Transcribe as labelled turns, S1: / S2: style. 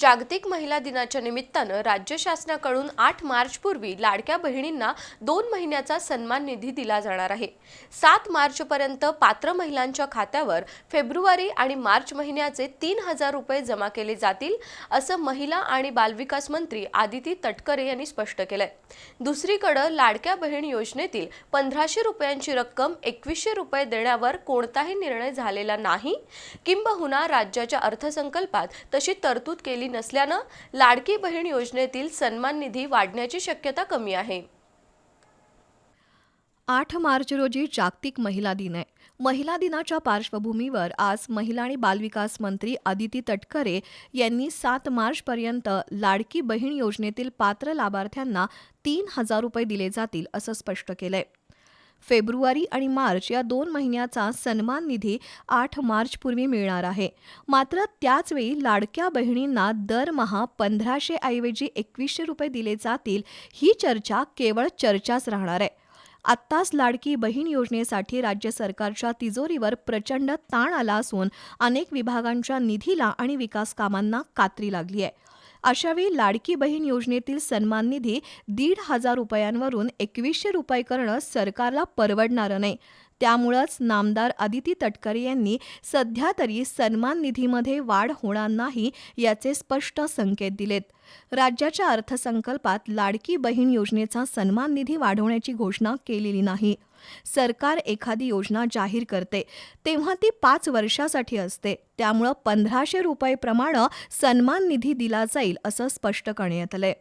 S1: जागतिक महिला दिनाच्या निमित्तानं राज्य शासनाकडून आठ मार्चपूर्वी लाडक्या बहिणींना दोन महिन्याचा सन्मान निधी दिला जाणार आहे. सात मार्चपर्यंत पात्र महिलांच्या खात्यावर फेब्रुवारी आणि मार्च महिन्याचे तीन हजार रुपये जमा केले जातील असं महिला आणि बालविकास मंत्री आदिती तटकरे यांनी स्पष्ट केलंय. दुसरीकडं लाडक्या बहीण योजनेतील पंधराशे रुपयांची रक्कम एकवीसशे रुपये देण्यावर कोणताही निर्णय झालेला नाही. किंबहुना राज्याच्या अर्थसंकल्पात तशी तरतूद केली नसल्यानं लाडकी बहीण योजनेतील सन्मान निधी वाढण्याची शक्यता कमी आहे.
S2: आठ मार्च रोजी जागतिक महिला दिन आहे. महिला दिनाच्या पार्श्वभूमीवर आज महिला आणि बालविकास मंत्री आदिती तटकरे यांनी सात मार्चपर्यंत लाडकी बहीण योजनेतील पात्र लाभार्थ्यांना तीन हजार रुपये दिले जातील असं स्पष्ट केलंय. फेब्रुवारी आणि मार्च या दोन महिन्याचा सन्मान निधी आठ मार्चपूर्वी मिळणार आहे. मात्र त्याचवेळी लाडक्या बहिणींना दरमहा पंधराशे ऐवजी एकवीसशे रुपये दिले जातील ही चर्चा केवळ चर्चाच राहणार आहे. आत्ताच लाडकी बहीण योजनेसाठी राज्य सरकारच्या तिजोरीवर प्रचंड ताण आला असून अनेक विभागांच्या निधीला आणि विकास कामांना कात्री लागली आहे. अशावेळी लाडकी बहीण योजनेतील सन्मान निधी दीड हजार रुपयांवरून एकवीसशे रुपये करणं सरकारला परवडणारं नाही. त्यामुळंच नामदार आदिती तटकरे यांनी सध्या तरी सन्मान निधीमध्ये वाढ होणार नाही याचे स्पष्ट संकेत दिलेत. राज्याच्या अर्थसंकल्पात लाडकी बहीण योजनेचा सन्मान निधी वाढवण्याची घोषणा केलेली नाही. सरकार एखादी योजना जाहीर करते तेव्हा ती पाच वर्षासाठी असते. त्यामुळं पंधराशे रुपये प्रमाण सन्मान निधी दिला जाईल असं स्पष्ट करण्यात आलंय.